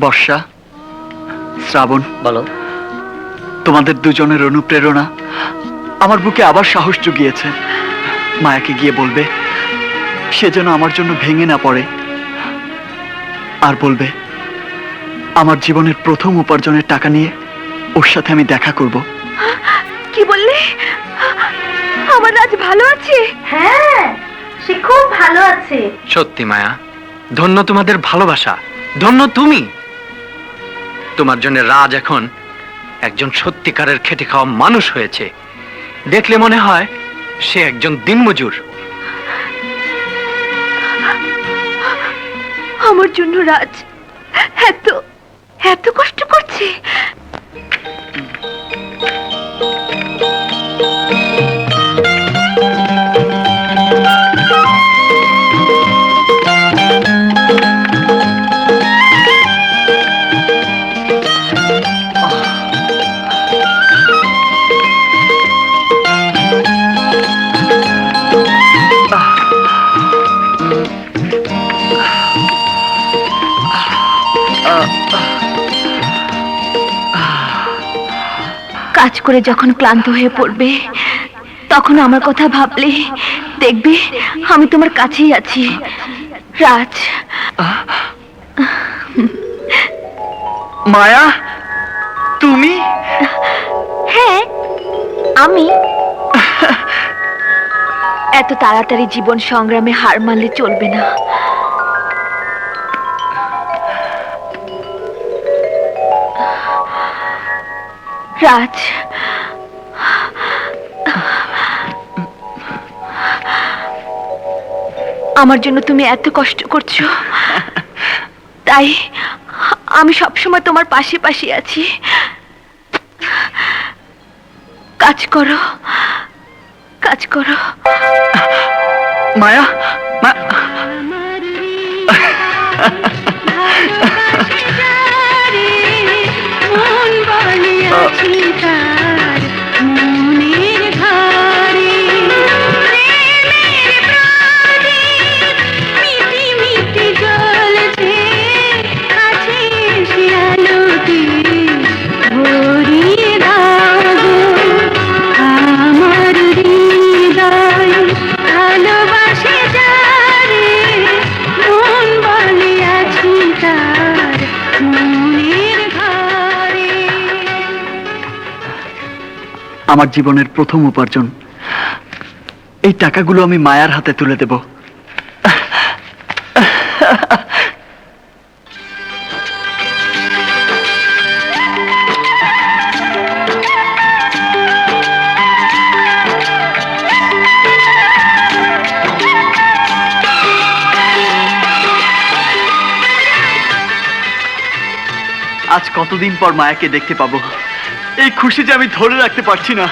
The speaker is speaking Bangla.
বর্ষা শ্রাবণ বলো। তোমাদের দুজনের অনুপ্রেরণা আমার বুকে আবার সাহস জুগিয়েছে। মায়াকে গিয়ে বলবে সে যেন আমার জন্য ভেঙে না পড়ে। আর বলবে আমার জীবনের প্রথম উপার্জনের টাকা নিয়ে ওর সাথে আমি দেখা করব। কি বললে? আমার আজ ভালো আছে? হ্যাঁ সে খুব ভালো আছে। সত্যি মায়া ধন্য তোমাদের ভালোবাসা ধন্য তুমি। তোমার জন্য রাজ এখন একজন সত্যিকারের খেটে খাওয়া মানুষ হয়েছে। দেখলে মনে হয় সে একজন দিনমজুর। আমার জন্য রাজ এত এত কষ্ট করছে। কাজ করে যখন ক্লান্ত হয়ে পড়বে তখন আমার কথা ভাবলে দেখবে আমি তোমার কাছেই আছি। রাজ। মায়া তুমি? হ্যাঁ আমি। এত তাড়াতাড়ি জীবন সংগ্রামে হার মানলে চলবে না। রাজ। আমার জন্য তুমি এত কষ্ট করছ। তাই আমি সবসময় তোমার পাশে পাশে আছি। কাজ করো। কাজ করো। মায়া মা আমার আমার জীবনের প্রথম উপার্জন। এই টাকাগুলো আমি মায়ার হাতে তুলে দেব। আজ কতদিন পর মায়াকে দেখতে পাবো? এই খুশি যে আমি ধরে রাখতে পারছি না।